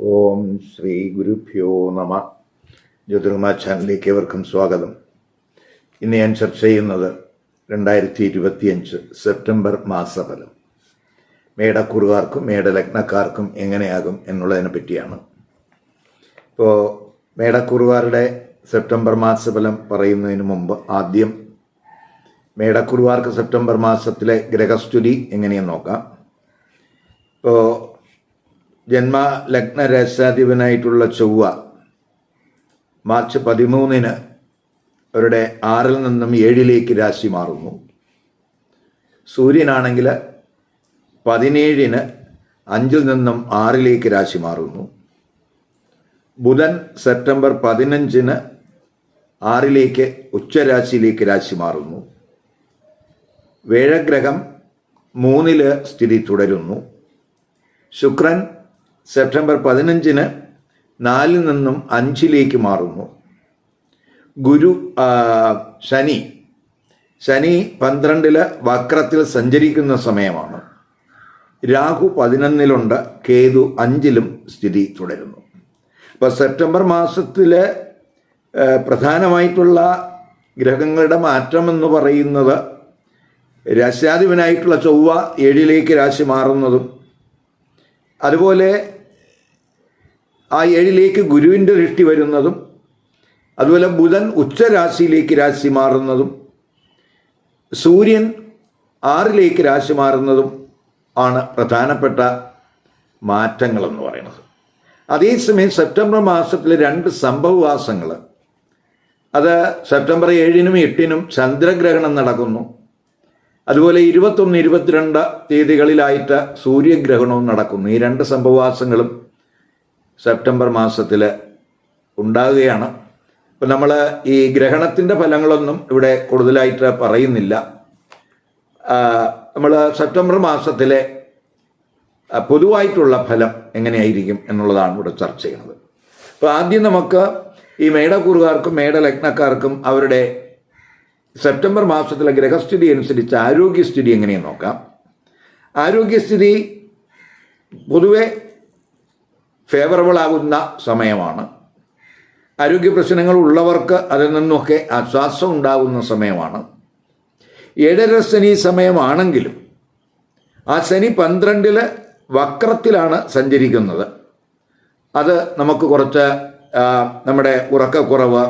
ഓം ശ്രീ ഗുരുഭ്യോ നമ. ജ്യോതിർമ ചാനലിലേക്ക് ഏവർക്കും സ്വാഗതം. ഇന്ന് ഞാൻ ചർച്ച ചെയ്യുന്നത് രണ്ടായിരത്തി ഇരുപത്തിയഞ്ച് സെപ്റ്റംബർ മാസഫലം. മേടക്കുറുകാർക്കും മേടലഗ്നക്കാർക്കും എങ്ങനെയാകും എന്നുള്ളതിനെ പറ്റിയാണ്. ഇപ്പോൾ മേടക്കുറുകാരുടെ സെപ്റ്റംബർ മാസഫലം പറയുന്നതിന് മുമ്പ് ആദ്യം മേടക്കുറുവാർക്ക് സെപ്റ്റംബർ മാസത്തിലെ ഗ്രഹസ്തുതി എങ്ങനെയെന്ന് നോക്കാം. ഇപ്പോൾ ജന്മ ലഗ്ന രഹസ്യാധിപനായിട്ടുള്ള ചൊവ്വ മാർച്ച് പതിമൂന്നിന് അവരുടെ ആറിൽ നിന്നും ഏഴിലേക്ക് രാശി മാറുന്നു. സൂര്യനാണെങ്കിൽ പതിനേഴിന് അഞ്ചിൽ നിന്നും ആറിലേക്ക് രാശി മാറുന്നു. ബുധൻ സെപ്റ്റംബർ പതിനഞ്ചിന് ആറിലേക്ക് ഉച്ചരാശിയിലേക്ക് രാശി മാറുന്നു. വേഴഗ്രഹം മൂന്നിൽ സ്ഥിതി തുടരുന്നു. ശുക്രൻ സെപ്റ്റംബർ പതിനഞ്ചിന് നാലിൽ നിന്നും അഞ്ചിലേക്ക് മാറുന്നു. ഗുരു ശനി. ശനി പന്ത്രണ്ടിൽ വക്രത്തിൽ സഞ്ചരിക്കുന്ന സമയമാണ്. രാഹു പതിനൊന്നിലുണ്ട് കേതു അഞ്ചിലും സ്ഥിതി തുടരുന്നു. അപ്പോൾ സെപ്റ്റംബർ മാസത്തിലെ പ്രധാനമായിട്ടുള്ള ഗ്രഹങ്ങളുടെ മാറ്റം എന്ന് പറയുന്നത് രാശ്യാധിപനായിട്ടുള്ള ചൊവ്വ ഏഴിലേക്ക് രാശി മാറുന്നതും അതുപോലെ ആ ഏഴിലേക്ക് ഗുരുവിന്റെ ദൃഷ്ടി വരുന്നതും അതുപോലെ ബുധൻ ഉച്ചരാശിയിലേക്ക് രാശി മാറുന്നതും സൂര്യൻ ആറിലേക്ക് രാശി മാറുന്നതും ആണ് പ്രധാനപ്പെട്ട മാറ്റങ്ങളെന്ന് പറയുന്നത്. അതേസമയം സെപ്റ്റംബർ മാസത്തിലെ രണ്ട് സംഭവവാസങ്ങൾ അത് സെപ്റ്റംബർ ഏഴിനും എട്ടിനും ചന്ദ്രഗ്രഹണം നടക്കുന്നു. അതുപോലെ ഇരുപത്തൊന്ന് ഇരുപത്തിരണ്ട് തീയതികളിലായിട്ട് സൂര്യഗ്രഹണവും നടക്കുന്നു. ഈ രണ്ട് സംഭവവാസങ്ങളും സെപ്റ്റംബർ മാസത്തിൽ ഉണ്ടാകുകയാണ്. അപ്പം നമ്മൾ ഈ ഗ്രഹണത്തിന്റെ ഫലങ്ങളൊന്നും ഇവിടെ കൂടുതലായിട്ട് പറയുന്നില്ല. നമ്മൾ സെപ്റ്റംബർ മാസത്തിലെ പൊതുവായിട്ടുള്ള ഫലം എങ്ങനെയായിരിക്കും എന്നുള്ളതാണ് ഇവിടെ ചർച്ച ചെയ്യുന്നത്. അപ്പോൾ ആദ്യം നമുക്ക് ഈ മേടക്കൂറുകാർക്കും മേടലഗ്നക്കാർക്കും അവരുടെ സെപ്റ്റംബർ മാസത്തിലെ ഗ്രഹസ്ഥിതി അനുസരിച്ച് ആരോഗ്യസ്ഥിതി എങ്ങനെയെന്ന് നോക്കാം. ആരോഗ്യസ്ഥിതി പൊതുവെ ഫേവറബിൾ ആകുന്ന സമയമാണ്. ആരോഗ്യ പ്രശ്നങ്ങൾ ഉള്ളവർക്ക് അതിൽ നിന്നൊക്കെ ആശ്വാസം ഉണ്ടാകുന്ന സമയമാണ്. ഏഴര ശനി സമയമാണെങ്കിലും ആ ശനി പന്ത്രണ്ടിൽ വക്രത്തിലാണ് സഞ്ചരിക്കുന്നത്. അത് നമുക്ക് കുറച്ച് നമ്മുടെ ഉറക്കക്കുറവ്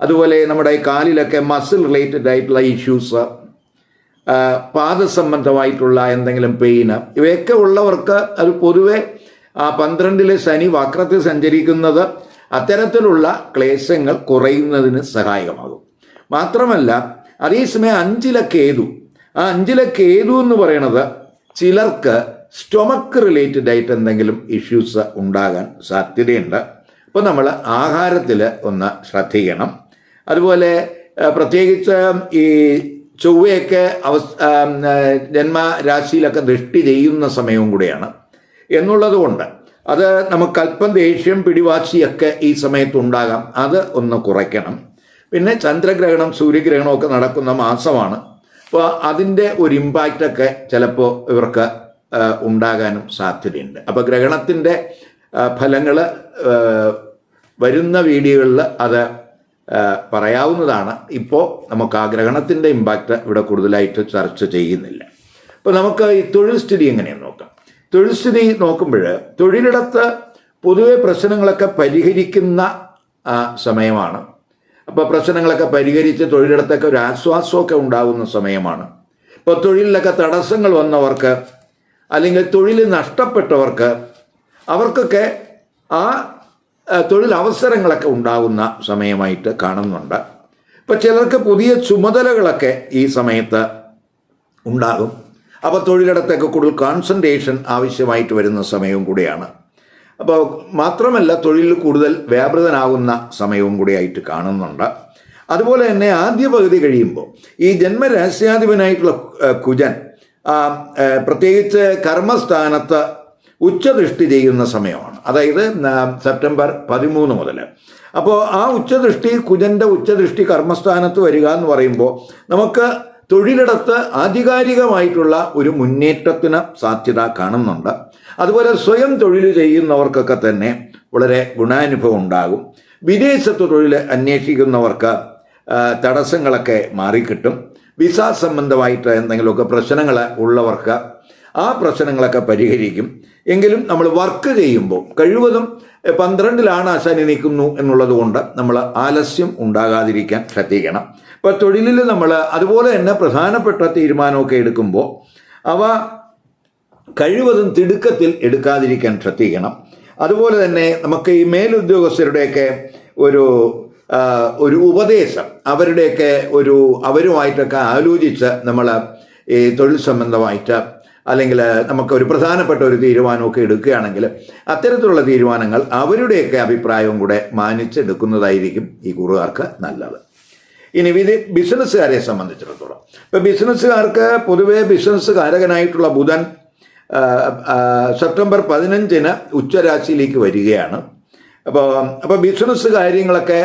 അതുപോലെ നമ്മുടെ കാലിലൊക്കെ മസിൽ റിലേറ്റഡ് ആയിട്ടുള്ള ഇഷ്യൂസ് പാദസംബന്ധമായിട്ടുള്ള എന്തെങ്കിലും പെയിന് ഇവയൊക്കെ ഉള്ളവർക്ക് അത് പൊതുവെ പന്ത്രണ്ടിലെ ശനി വക്രത്തിൽ സഞ്ചരിക്കുന്നത് അത്തരത്തിലുള്ള ക്ലേശങ്ങൾ കുറയുന്നതിന് സഹായകമാകും. മാത്രമല്ല അതേസമയം അഞ്ചില കേതു ആ അഞ്ചില കേതു എന്ന് പറയുന്നത് ചിലർക്ക് സ്റ്റൊമക്ക് റിലേറ്റഡ് ആയിട്ട് എന്തെങ്കിലും ഇഷ്യൂസ് ഉണ്ടാകാൻ സാധ്യതയുണ്ട്. അപ്പോൾ നമ്മൾ ആഹാരത്തിൽ ഒന്ന് ശ്രദ്ധിക്കണം. അതുപോലെ ആ, പ്രത്യേകിച്ച് ഈ ചൊവ്വയൊക്കെ അവസ് ആ, ആ, ജന്മരാശിയിലൊക്കെ ദൃഷ്ടി ചെയ്യുന്ന സമയവും കൂടെയാണ്. എന്നുള്ളത് കൊണ്ട് അത് നമുക്ക് അല്പം ദേഷ്യം പിടിവാശിയൊക്കെ ഈ സമയത്ത് ഉണ്ടാകാം അത് ഒന്ന് കുറയ്ക്കണം. പിന്നെ ചന്ദ്രഗ്രഹണം സൂര്യഗ്രഹണം ഒക്കെ നടക്കുന്ന മാസമാണ്. അപ്പോൾ അതിന്റെ ഒരു ഇമ്പാക്റ്റൊക്കെ ചിലപ്പോൾ ഇവർക്ക് ഉണ്ടാകാനും സാധ്യതയുണ്ട്. അപ്പോൾ ഗ്രഹണത്തിന്റെ ഫലങ്ങൾ വരുന്ന വീഡിയോകളിൽ അത് പറയാവുന്നതാണ്. ഇപ്പോൾ നമുക്ക് ആ ഗ്രഹണത്തിന്റെ ഇമ്പാക്റ്റ് ഇവിടെ കൂടുതലായിട്ട് ചർച്ച ചെയ്യുന്നില്ല. അപ്പോൾ നമുക്ക് ഈ തൊഴിൽ സ്ഥിതി എങ്ങനെയാണ് നോക്കാം. തൊഴിൽ സ്ഥിതി നോക്കുമ്പോൾ തൊഴിലിടത്ത് പൊതുവെ പ്രശ്നങ്ങളൊക്കെ പരിഹരിക്കുന്ന സമയമാണ്. അപ്പോൾ പ്രശ്നങ്ങളൊക്കെ പരിഹരിച്ച് തൊഴിലിടത്തൊക്കെ ഒരു ആശ്വാസമൊക്കെ ഉണ്ടാകുന്ന സമയമാണ്. ഇപ്പോൾ തൊഴിലിലൊക്കെ തടസ്സങ്ങൾ വന്നവർക്ക് അല്ലെങ്കിൽ തൊഴിൽ നഷ്ടപ്പെട്ടവർക്ക് അവർക്കൊക്കെ ആ തൊഴിലവസരങ്ങളൊക്കെ ഉണ്ടാകുന്ന സമയമായിട്ട് കാണുന്നുണ്ട്. ഇപ്പം ചിലർക്ക് പുതിയ ചുമതലകളൊക്കെ ഈ സമയത്ത് ഉണ്ടാകും. അപ്പോൾ തൊഴിലിടത്തൊക്കെ കൂടുതൽ കോൺസെൻട്രേഷൻ ആവശ്യമായിട്ട് വരുന്ന സമയവും കൂടിയാണ്. അപ്പോൾ മാത്രമല്ല തൊഴിലിൽ കൂടുതൽ വ്യാപൃതനാകുന്ന സമയവും കൂടിയായിട്ട് കാണുന്നുണ്ട്. അതുപോലെ തന്നെ ആദ്യ പകുതി കഴിയുമ്പോൾ ഈ ജന്മരഹസ്യാധിപനായിട്ടുള്ള കുജൻ പ്രത്യേകിച്ച് കർമ്മസ്ഥാനത്ത് ഉച്ചദൃഷ്ടി ചെയ്യുന്ന സമയമാണ്. അതായത് സെപ്റ്റംബർ പതിമൂന്ന് മുതൽ. അപ്പോൾ ആ ഉച്ചദൃഷ്ടി കുജന്റെ ഉച്ചദൃഷ്ടി കർമ്മസ്ഥാനത്ത് വരിക എന്ന് പറയുമ്പോൾ നമുക്ക് തൊഴിലിടത്ത് ആധികാരികമായിട്ടുള്ള ഒരു മുന്നേറ്റത്തിന് സാധ്യത കാണുന്നുണ്ട്. അതുപോലെ സ്വയം തൊഴിൽ ചെയ്യുന്നവർക്കൊക്കെ തന്നെ വളരെ ഗുണാനുഭവം ഉണ്ടാകും. വിദേശത്ത് തൊഴിൽ അന്വേഷിക്കുന്നവർക്ക് തടസ്സങ്ങളൊക്കെ മാറിക്കിട്ടും. വിസ സംബന്ധമായിട്ട് എന്തെങ്കിലുമൊക്കെ പ്രശ്നങ്ങൾ ഉള്ളവർക്ക് ആ പ്രശ്നങ്ങളൊക്കെ പരിഹരിക്കും. എങ്കിലും നമ്മൾ വർക്ക് ചെയ്യുമ്പോൾ കഴിവതും പന്ത്രണ്ടിലാണ് പന്ത്രണ്ടിലാണ് ശനി നിൽക്കുന്നു എന്നുള്ളത് കൊണ്ട് നമ്മൾ ആലസ്യം ഉണ്ടാകാതിരിക്കാൻ ശ്രദ്ധിക്കണം. ഇപ്പോൾ തൊഴിലിൽ നമ്മൾ അതുപോലെ തന്നെ പ്രധാനപ്പെട്ട തീരുമാനമൊക്കെ എടുക്കുമ്പോൾ അവ കഴിവതും തിടുക്കത്തിൽ എടുക്കാതിരിക്കാൻ ശ്രദ്ധിക്കണം. അതുപോലെ തന്നെ നമുക്ക് ഈ മേലുദ്യോഗസ്ഥരുടെയൊക്കെ ഒരു ഒരു ഉപദേശം അവരുടെയൊക്കെ ഒരു അവരുമായിട്ടൊക്കെ ആലോചിച്ച് നമ്മൾ ഈ തൊഴിൽ സംബന്ധമായിട്ട് അല്ലെങ്കിൽ നമുക്ക് ഒരു പ്രധാനപ്പെട്ട ഒരു തീരുമാനമൊക്കെ എടുക്കുകയാണെങ്കിൽ അത്തരത്തിലുള്ള തീരുമാനങ്ങൾ അവരുടെയൊക്കെ അഭിപ്രായവും കൂടെ മാനിച്ചെടുക്കുന്നതായിരിക്കും ഈ കുറുകാർക്ക് നല്ലത്. ഇനി ഇത് ബിസിനസ്സുകാരെ സംബന്ധിച്ചിടത്തോളം. ഇപ്പം ബിസിനസ്സുകാർക്ക് പൊതുവേ ബിസിനസ് കാരകനായിട്ടുള്ള ബുധൻ സെപ്റ്റംബർ പതിനഞ്ചിന് ഉച്ചരാശിയിലേക്ക് വരികയാണ്. അപ്പോൾ അപ്പോൾ ബിസിനസ് കാര്യങ്ങളൊക്കെ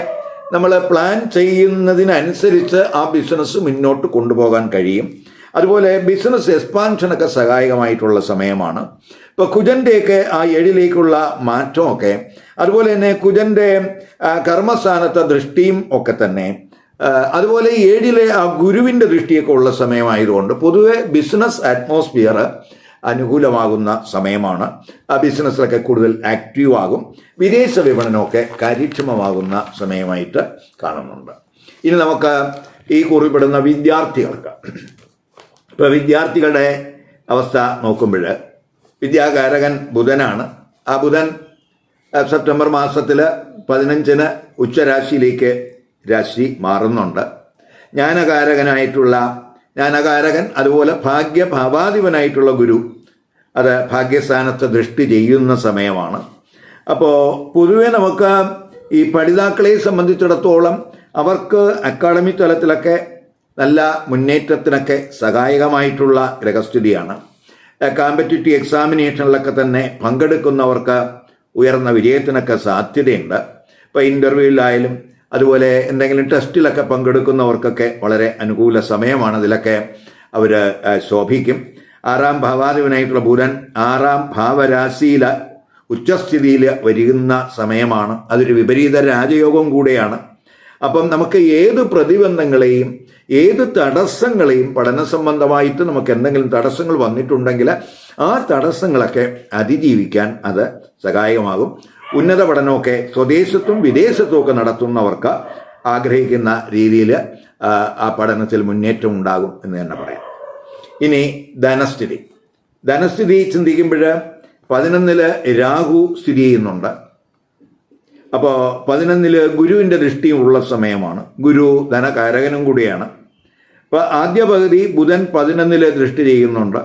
നമ്മൾ പ്ലാൻ ചെയ്യുന്നതിനനുസരിച്ച് ആ ബിസിനസ് മുന്നോട്ട് കൊണ്ടുപോകാൻ കഴിയും. അതുപോലെ ബിസിനസ് എക്സ്പാൻഷനൊക്കെ സഹായകമായിട്ടുള്ള സമയമാണ്. ഇപ്പോൾ കുജന്റെയൊക്കെ ആ ഏഴിലേക്കുള്ള മാറ്റമൊക്കെ അതുപോലെ തന്നെ കുജന്റെ കർമ്മസ്ഥാനത്തെ ദൃഷ്ടിയും ഒക്കെ തന്നെ. അതുപോലെ ഏഴിലെ ആ ഗുരുവിന്റെ ദൃഷ്ടിയൊക്കെ ഉള്ള സമയമായതുകൊണ്ട് പൊതുവെ ബിസിനസ് അറ്റ്മോസ്ഫിയർ അനുകൂലമാകുന്ന സമയമാണ്. ആ ബിസിനസ്സിലൊക്കെ കൂടുതൽ ആക്റ്റീവ് ആകും. വിദേശ വിപണനമൊക്കെ കാര്യക്ഷമമാകുന്ന സമയമായിട്ട് കാണുന്നുണ്ട്. ഇനി നമുക്ക് ഈ കുറിപ്പെടുന്ന വിദ്യാർത്ഥികൾക്ക് ഇപ്പോൾ വിദ്യാർത്ഥികളുടെ അവസ്ഥ നോക്കുമ്പോൾ വിദ്യാകാരകൻ ബുധനാണ്. ആ ബുധൻ സെപ്റ്റംബർ മാസത്തിൽ പതിനഞ്ചിന് ഉച്ചരാശിയിലേക്ക് രാശി മാറുന്നുണ്ട്. ജ്ഞാനകാരകനായിട്ടുള്ള ജ്ഞാനകാരകൻ അതുപോലെ ഭാഗ്യഭാവാധിപനായിട്ടുള്ള ഗുരു അത് ഭാഗ്യസ്ഥാനത്ത് ദൃഷ്ടി ചെയ്യുന്ന സമയമാണ്. അപ്പോൾ പൊതുവെ നമുക്ക് ഈ പഠിതാക്കളെ സംബന്ധിച്ചിടത്തോളം അവർക്ക് അക്കാഡമിക് തലത്തിലൊക്കെ നല്ല മുന്നേറ്റത്തിനൊക്കെ സഹായകമായിട്ടുള്ള ഗ്രഹസ്ഥിതിയാണ്. കോമ്പറ്റിറ്റീവ് എക്സാമിനേഷനിലൊക്കെ തന്നെ പങ്കെടുക്കുന്നവർക്ക് ഉയർന്ന വിജയത്തിനൊക്കെ സാധ്യതയുണ്ട്. ഇപ്പോൾ ഇന്റർവ്യൂവിലായാലും അതുപോലെ എന്തെങ്കിലും ടെസ്റ്റിലൊക്കെ പങ്കെടുക്കുന്നവർക്കൊക്കെ വളരെ അനുകൂല സമയമാണ്. ഇതിലൊക്കെ അവർ ശോഭിക്കും. ആറാം ഭാവാധിപനായിട്ടുള്ള ബുധൻ ആറാം ഭാവരാശിയിൽ ഉച്ചസ്ഥിതിയിൽ വരുന്ന സമയമാണ്. അതൊരു വിപരീത രാജയോഗം കൂടെയാണ്. അപ്പം നമുക്ക് ഏത് പ്രതിബന്ധങ്ങളെയും ഏത് തടസ്സങ്ങളെയും പഠന സംബന്ധമായിട്ട് നമുക്ക് എന്തെങ്കിലും തടസ്സങ്ങൾ വന്നിട്ടുണ്ടെങ്കിൽ ആ തടസ്സങ്ങളൊക്കെ അതിജീവിക്കാൻ അത് സഹായകമാകും. ഉന്നത പഠനമൊക്കെ സ്വദേശത്തും വിദേശത്തും ഒക്കെ നടത്തുന്നവർക്ക് ആഗ്രഹിക്കുന്ന രീതിയിൽ ആ പഠനത്തിൽ മുന്നേറ്റം ഉണ്ടാകും എന്ന് തന്നെ പറയാം. ഇനി ധനസ്ഥിതി. ധനസ്ഥിതി ചിന്തിക്കുമ്പോൾ പതിനൊന്നിൽ രാഹു സ്ഥിതി ചെയ്യുന്നുണ്ട്. അപ്പോൾ പതിനൊന്നിൽ ഗുരുവിന്റെ ദൃഷ്ടിയും ഉള്ള സമയമാണ്. ഗുരു ധനകാരകനും കൂടിയാണ്. അപ്പോൾ ആദ്യ പകുതി ബുധൻ പതിനൊന്നിൽ ദൃഷ്ടി ചെയ്യുന്നുണ്ട്.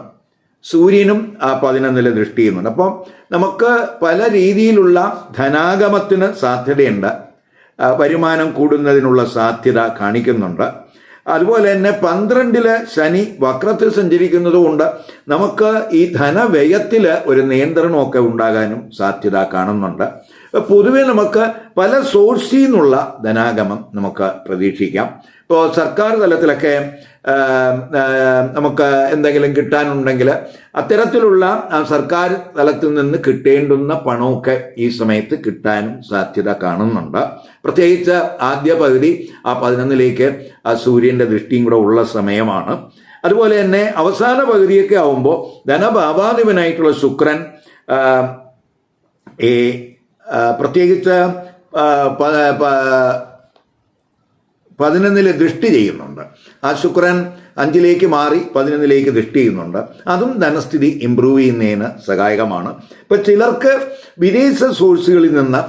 സൂര്യനും ആ പതിനൊന്നിൽ ദൃഷ്ടി ചെയ്യുന്നുണ്ട്. അപ്പോൾ നമുക്ക് പല രീതിയിലുള്ള ധനാഗമത്തിന് സാധ്യതയുണ്ട്. വരുമാനം കൂടുന്നതിനുള്ള സാധ്യത കാണിക്കുന്നുണ്ട്. അതുപോലെ തന്നെ പന്ത്രണ്ടിൽ ശനി വക്രത്തിൽ സഞ്ചരിക്കുന്നതുകൊണ്ട് നമുക്ക് ഈ ധനവ്യയത്തിൽ ഒരു നിയന്ത്രണമൊക്കെ ഉണ്ടാകാനും സാധ്യത കാണുന്നുണ്ട്. പൊതുവെ നമുക്ക് പല സോഴ്സിൽ നിന്നുള്ള ധനാഗമം നമുക്ക് പ്രതീക്ഷിക്കാം. ഇപ്പോൾ സർക്കാർ തലത്തിലൊക്കെ നമുക്ക് എന്തെങ്കിലും കിട്ടാനുണ്ടെങ്കിൽ അത്തരത്തിലുള്ള സർക്കാർ തലത്തിൽ നിന്ന് കിട്ടേണ്ടുന്ന പണമൊക്കെ ഈ സമയത്ത് കിട്ടാനും സാധ്യത കാണുന്നുണ്ട്. പ്രത്യേകിച്ച് ആദ്യ പകുതി ആ പതിനൊന്നിലേക്ക് ആ സൂര്യന്റെ ദൃഷ്ടിയും കൂടെ ഉള്ള സമയമാണ്. അതുപോലെ തന്നെ അവസാന പകുതിയൊക്കെ ആവുമ്പോൾ ധനഭാവാധിപനായിട്ടുള്ള ശുക്രൻ പ്രത്യേകിച്ച് പതിനൊന്നിൽ ദൃഷ്ടി ചെയ്യുന്നുണ്ട്. ആ ശുക്രൻ അഞ്ചിലേക്ക് മാറി പതിനൊന്നിലേക്ക് ദൃഷ്ടി ചെയ്യുന്നുണ്ട്. അതും ധനസ്ഥിതി ഇമ്പ്രൂവ് ചെയ്യുന്നതിന് സഹായകമാണ്. ഇപ്പം ചിലർക്ക് വിദേശ സോഴ്സുകളിൽ നിന്ന്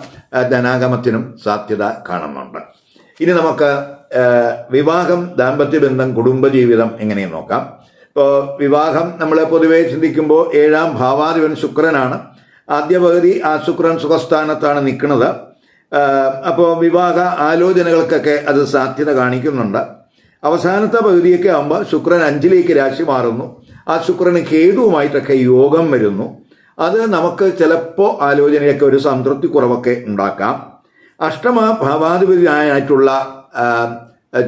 ധനാഗമത്തിനും സാധ്യത കാണുന്നുണ്ട്. ഇനി നമുക്ക് വിവാഹം ദാമ്പത്യ ബന്ധം കുടുംബജീവിതം എങ്ങനെയെന്ന് നോക്കാം. ഇപ്പോൾ വിവാഹം നമ്മൾ പൊതുവേ ചിന്തിക്കുമ്പോൾ ഏഴാം ഭാവാധിപൻ ശുക്രനാണ്. ആദ്യ പകുതി ആ ശുക്രൻ സുഖസ്ഥാനത്താണ് നിൽക്കുന്നത്. അപ്പോൾ വിവാഹ ആലോചനകൾക്കൊക്കെ അത് സാധ്യത കാണിക്കുന്നുണ്ട്. അവസാനത്തെ പകുതിയൊക്കെ ആകുമ്പോൾ ശുക്രൻ അഞ്ചിലേക്ക് രാശി മാറുന്നു. ആ ശുക്രന് കേതുവുമായിട്ടൊക്കെ യോഗം വരുന്നു. അത് നമുക്ക് ചിലപ്പോൾ ആലോചനയൊക്കെ ഒരു സംതൃപ്തി കുറവൊക്കെ ഉണ്ടാക്കാം. അഷ്ടമ ഭാവാധിപതിയായിട്ടുള്ള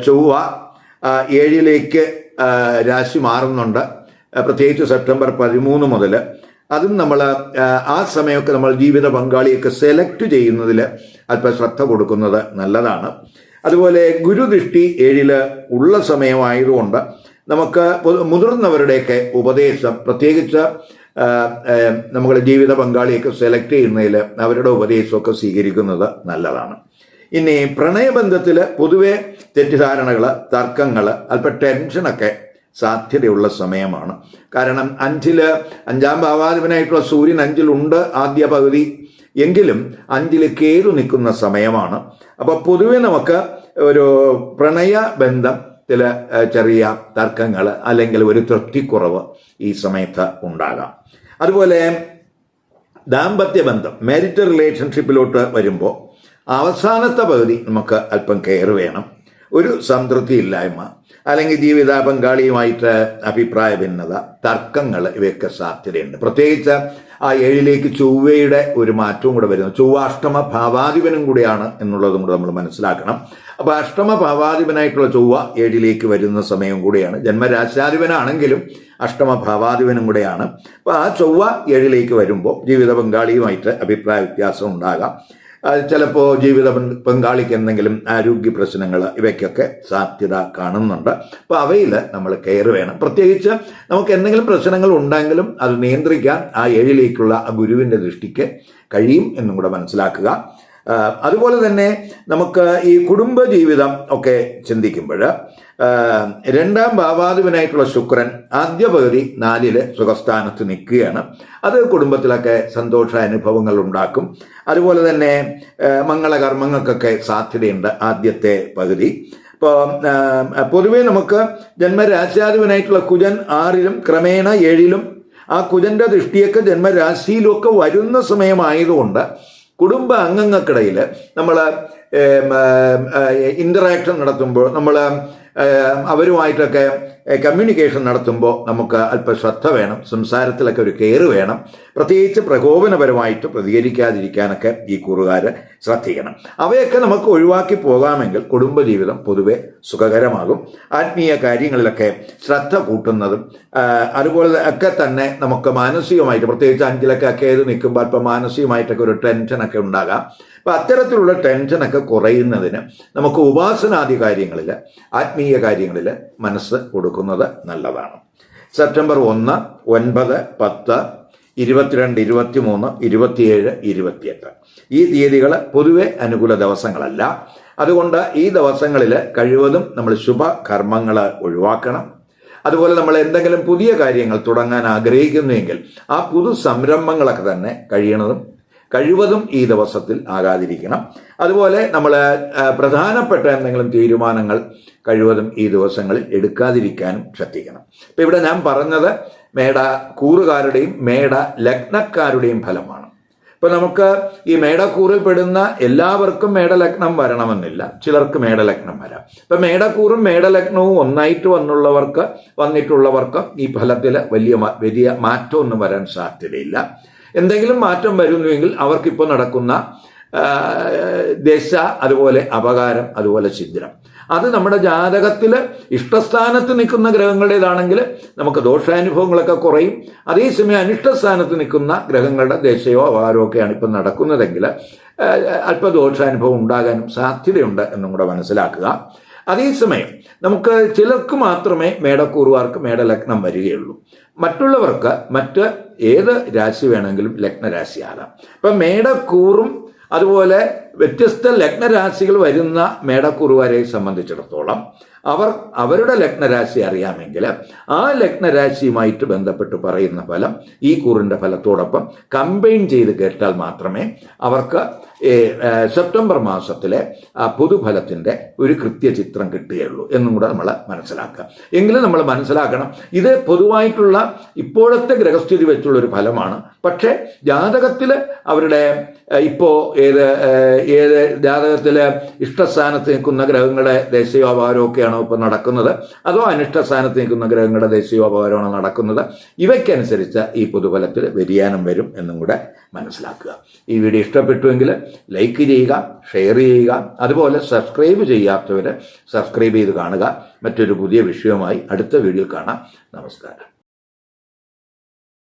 ചൊവ്വ ഏഴിലേക്ക് രാശി മാറുന്നുണ്ട്. പ്രത്യേകിച്ച് സെപ്റ്റംബർ പതിമൂന്ന് മുതൽ അതും നമ്മൾ ആ സമയമൊക്കെ നമ്മൾ ജീവിത പങ്കാളിയൊക്കെ സെലക്ട് ചെയ്യുന്നതിൽ അല്പം ശ്രദ്ധ കൊടുക്കുന്നത് നല്ലതാണ്. അതുപോലെ ഗുരുദൃഷ്ടി ഏഴിൽ ഉള്ള സമയമായതുകൊണ്ട് നമുക്ക് മുതിർന്നവരുടെയൊക്കെ ഉപദേശം പ്രത്യേകിച്ച് നമ്മുടെ ജീവിത പങ്കാളിയൊക്കെ സെലക്ട് ചെയ്യുന്നതിൽ അവരുടെ ഉപദേശമൊക്കെ സ്വീകരിക്കുന്നത് നല്ലതാണ്. ഇനി പ്രണയബന്ധത്തിൽ പൊതുവെ തെറ്റിദ്ധാരണകൾ തർക്കങ്ങൾ അല്പം ടെൻഷനൊക്കെ സാധ്യതയുള്ള സമയമാണ്. കാരണം അഞ്ചിൽ അഞ്ചാം ഭാവാധിപനായിട്ടുള്ള സൂര്യൻ അഞ്ചിലുണ്ട് ആദ്യ പകുതി. എങ്കിലും അഞ്ചിൽ കേതു നിൽക്കുന്ന സമയമാണ്. അപ്പോൾ പൊതുവെ നമുക്ക് ഒരു പ്രണയ ബന്ധത്തിൽ ചെറിയ തർക്കങ്ങൾ അല്ലെങ്കിൽ ഒരു തൃപ്തിക്കുറവ് ഈ സമയത്ത് ഉണ്ടാകാം. അതുപോലെ ദാമ്പത്യ ബന്ധം മാരിറ്റൽ റിലേഷൻഷിപ്പിലോട്ട് വരുമ്പോൾ അവസാനത്തെ പകുതി നമുക്ക് അല്പം കെയർ വേണം. ഒരു സംതൃപ്തി ഇല്ലായ്മ അല്ലെങ്കിൽ ജീവിത പങ്കാളിയുമായിട്ട് അഭിപ്രായ ഭിന്നത തർക്കങ്ങൾ ഇവയൊക്കെ സാധ്യതയുണ്ട്. പ്രത്യേകിച്ച് ആ ഏഴിലേക്ക് ചൊവ്വയുടെ ഒരു മാറ്റവും കൂടെ വരുന്നു. ചൊവ്വ അഷ്ടമ ഭാവാധിപനും കൂടിയാണ് എന്നുള്ളതും കൂടെ നമ്മൾ മനസ്സിലാക്കണം. അപ്പോൾ അഷ്ടമ ഭാവാധിപനായിട്ടുള്ള ചൊവ്വ ഏഴിലേക്ക് വരുന്ന സമയം കൂടിയാണ്. ജന്മരാശാധിപനാണെങ്കിലും അഷ്ടമ ഭാവാധിപനും കൂടെയാണ്. അപ്പോൾ ആ ചൊവ്വ ഏഴിലേക്ക് വരുമ്പോൾ ജീവിത പങ്കാളിയുമായിട്ട് അഭിപ്രായ വ്യത്യാസം ഉണ്ടാകാം. ചിലപ്പോൾ ജീവിത പങ്ക- പങ്കാളിക്ക് എന്തെങ്കിലും ആരോഗ്യ പ്രശ്നങ്ങൾ ഇവയ്ക്കൊക്കെ സാധ്യത കാണുന്നുണ്ട്. അപ്പോൾ അവയിൽ നമ്മൾ കെയർ വേണം. പ്രത്യേകിച്ച് നമുക്ക് എന്തെങ്കിലും പ്രശ്നങ്ങൾ ഉണ്ടെങ്കിലും അത് നിയന്ത്രിക്കാൻ ആ ഏഴിലേക്കുള്ള ആ ഗുരുവിന്റെ ദൃഷ്ടിക്ക് കഴിയും എന്നും കൂടെ മനസ്സിലാക്കുക. അതുപോലെ തന്നെ നമുക്ക് ഈ കുടുംബ ജീവിതം ഒക്കെ ചിന്തിക്കുമ്പോൾ രണ്ടാം ഭാവാധിപനായിട്ടുള്ള ശുക്രൻ ആദ്യ പകുതി നാലിൽ സുഖസ്ഥാനത്ത് നിൽക്കുകയാണ്. അത് കുടുംബത്തിലൊക്കെ സന്തോഷ അനുഭവങ്ങൾ ഉണ്ടാക്കും. അതുപോലെ തന്നെ മംഗളകർമ്മങ്ങൾക്കൊക്കെ സാധ്യതയുണ്ട് ആദ്യത്തെ പകുതി. ഇപ്പോൾ പൊതുവേ നമുക്ക് ജന്മരാശ്യാധിപനായിട്ടുള്ള കുജൻ ആറിലും ക്രമേണ ഏഴിലും ആ കുജന്റെ ദൃഷ്ടിയൊക്കെ ജന്മരാശിയിലൊക്കെ വരുന്ന സമയമായതുകൊണ്ട് കുടുംബ അംഗങ്ങൾക്കിടയിൽ നമ്മൾ ഇന്ററാക്ഷൻ നടത്തുമ്പോൾ നമ്മൾ അവരുമായിട്ടൊക്കെ കമ്മ്യൂണിക്കേഷൻ നടത്തുമ്പോൾ നമുക്ക് അല്പം ശ്രദ്ധ വേണം സംസാരത്തിലൊക്കെ ഒരു കെയർ വേണം. പ്രത്യേകിച്ച് പ്രകോപനപരമായിട്ട് പ്രതികരിക്കാതിരിക്കാനൊക്കെ ഈ കൂറുകാർ ശ്രദ്ധിക്കണം. അവയൊക്കെ നമുക്ക് ഒഴിവാക്കി പോകാമെങ്കിൽ കുടുംബജീവിതം പൊതുവെ സുഖകരമാകും. ആത്മീയ കാര്യങ്ങളിലൊക്കെ ശ്രദ്ധ കൂട്ടുന്നതും അതുപോലെ ഒക്കെ തന്നെ നമുക്ക് മാനസികമായിട്ട് പ്രത്യേകിച്ച് അഞ്ചിലൊക്കെ ഒക്കെ ഏത് നിൽക്കുമ്പോൾ അല്പം മാനസികമായിട്ടൊക്കെ ഒരു ടെൻഷനൊക്കെ ഉണ്ടാകാം. അപ്പം അത്തരത്തിലുള്ള ടെൻഷനൊക്കെ കുറയുന്നതിന് നമുക്ക് ഉപാസനാദി കാര്യങ്ങളിൽ ആത്മീയ കാര്യങ്ങളിൽ മനസ്സ് കൊടുക്കുന്നത് നല്ലതാണ്. സെപ്റ്റംബർ ഒന്ന് ഒൻപത് പത്ത് ഇരുപത്തിരണ്ട് ഇരുപത്തിമൂന്ന് ഇരുപത്തിയേഴ് ഇരുപത്തിയെട്ട്. ഈ തീയതികൾ പൊതുവെ അനുകൂല ദിവസങ്ങളല്ല. അതുകൊണ്ട് ഈ ദിവസങ്ങളിൽ കഴിവതും നമ്മൾ ശുഭകർമ്മങ്ങൾ ഒഴിവാക്കണം. അതുപോലെ നമ്മൾ എന്തെങ്കിലും പുതിയ കാര്യങ്ങൾ തുടങ്ങാൻ ആഗ്രഹിക്കുന്നുവെങ്കിൽ ആ പുതു സംരംഭങ്ങളൊക്കെ തന്നെ കഴിയണതും കഴിവതും ഈ ദിവസത്തിൽ ആകാതിരിക്കണം അതുപോലെ നമ്മൾ പ്രധാനപ്പെട്ട എന്തെങ്കിലും തീരുമാനങ്ങൾ കഴിവതും ഈ ദിവസങ്ങളിൽ എടുക്കാതിരിക്കാനും ശ്രദ്ധിക്കണം. ഇപ്പം ഇവിടെ ഞാൻ പറഞ്ഞത് മേട കൂറുകാരുടെയും മേട ലഗ്നക്കാരുടെയും ഫലമാണ്. ഇപ്പൊ നമുക്ക് ഈ മേടക്കൂറിൽ പെടുന്ന എല്ലാവർക്കും മേടലഗ്നം വരണമെന്നില്ല. ചിലർക്ക് മേടലഗ്നം വരാം. ഇപ്പം മേടക്കൂറും മേടലഗ്നവും ഒന്നായിട്ട് വന്നുള്ളവർക്ക് വന്നിട്ടുള്ളവർക്ക് ഈ ഫലത്തിൽ വലിയ വലിയ മാറ്റമൊന്നും വരാൻ സാധ്യതയില്ല. എന്തെങ്കിലും മാറ്റം വരുന്നുവെങ്കിൽ അവർക്കിപ്പോൾ നടക്കുന്ന ദശ അതുപോലെ അപകാരം അതുപോലെ ഛിദ്രം. അത് നമ്മുടെ ജാതകത്തിൽ ഇഷ്ടസ്ഥാനത്ത് നിൽക്കുന്ന ഗ്രഹങ്ങളുടേതാണെങ്കിൽ നമുക്ക് ദോഷാനുഭവങ്ങളൊക്കെ കുറയും. അതേസമയം അനിഷ്ടസ്ഥാനത്ത് നിൽക്കുന്ന ഗ്രഹങ്ങളുടെ ദശയോ അപകാരമോ ഒക്കെയാണ് ഇപ്പം നടക്കുന്നതെങ്കിൽ അല്പ ദോഷാനുഭവം ഉണ്ടാകാനും സാധ്യതയുണ്ട് എന്നും കൂടെ മനസ്സിലാക്കുക. അതേസമയം നമുക്ക് ചിലർക്ക് മാത്രമേ മേടക്കൂറുകാർക്ക് മേടലഗ്നം വരികയുള്ളൂ. മറ്റുള്ളവർക്ക് മറ്റ് ഏത് രാശി വേണമെങ്കിലും ലഗ്നരാശിയാകാം. ഇപ്പം മേടക്കൂറും അതുപോലെ വ്യത്യസ്ത ലഗ്നരാശികൾ വരുന്ന മേടക്കുറുവാരെ സംബന്ധിച്ചിടത്തോളം അവർ അവരുടെ ലഗ്നരാശി അറിയാമെങ്കിൽ ആ ലഗ്നരാശിയുമായിട്ട് ബന്ധപ്പെട്ട് പറയുന്ന ഫലം ഈ കൂറിന്റെ ഫലത്തോടൊപ്പം കമ്പൈൻ ചെയ്ത് കേട്ടാൽ മാത്രമേ അവർക്ക് സെപ്റ്റംബർ മാസത്തിലെ പൊതുഫലത്തിന്റെ ഒരു കൃത്യചിത്രം കിട്ടുകയുള്ളൂ എന്നും കൂടെ നമ്മൾ മനസ്സിലാക്കുക. എങ്കിലും നമ്മൾ മനസ്സിലാക്കണം ഇത് പൊതുവായിട്ടുള്ള ഇപ്പോഴത്തെ ഗ്രഹസ്ഥിതി വെച്ചുള്ള ഒരു ഫലമാണ്. പക്ഷേ ജാതകത്തിൽ അവരുടെ ഇപ്പോൾ ഇപ്പോ ഏത് ഏത് ജാതകത്തിൽ ഇഷ്ടസ്ഥാനത്ത് നിൽക്കുന്ന ഗ്രഹങ്ങളുടെ ദേശീയോ അപകാരമോ ഒക്കെയാണോ ഇപ്പോൾ നടക്കുന്നത്? അതോ അനിഷ്ടസ്ഥാനത്ത് നിൽക്കുന്ന ഗ്രഹങ്ങളുടെ ദേശീയോപകാരമാണോ നടക്കുന്നത്? ഇവയ്ക്കനുസരിച്ച് ഈ പൊതുഫലത്തിൽ വ്യതിയാനം വരും എന്നും കൂടെ മനസ്സിലാക്കുക. ഈ വീഡിയോ ഇഷ്ടപ്പെട്ടുവെങ്കിൽ ലൈക്ക് ചെയ്യുക ഷെയർ ചെയ്യുക അതുപോലെ സബ്സ്ക്രൈബ് ചെയ്യാത്തവർ സബ്സ്ക്രൈബ് ചെയ്ത് കാണുക. മറ്റൊരു പുതിയ വിഷയവുമായി അടുത്ത വീഡിയോയിൽ കാണാം. നമസ്കാരം.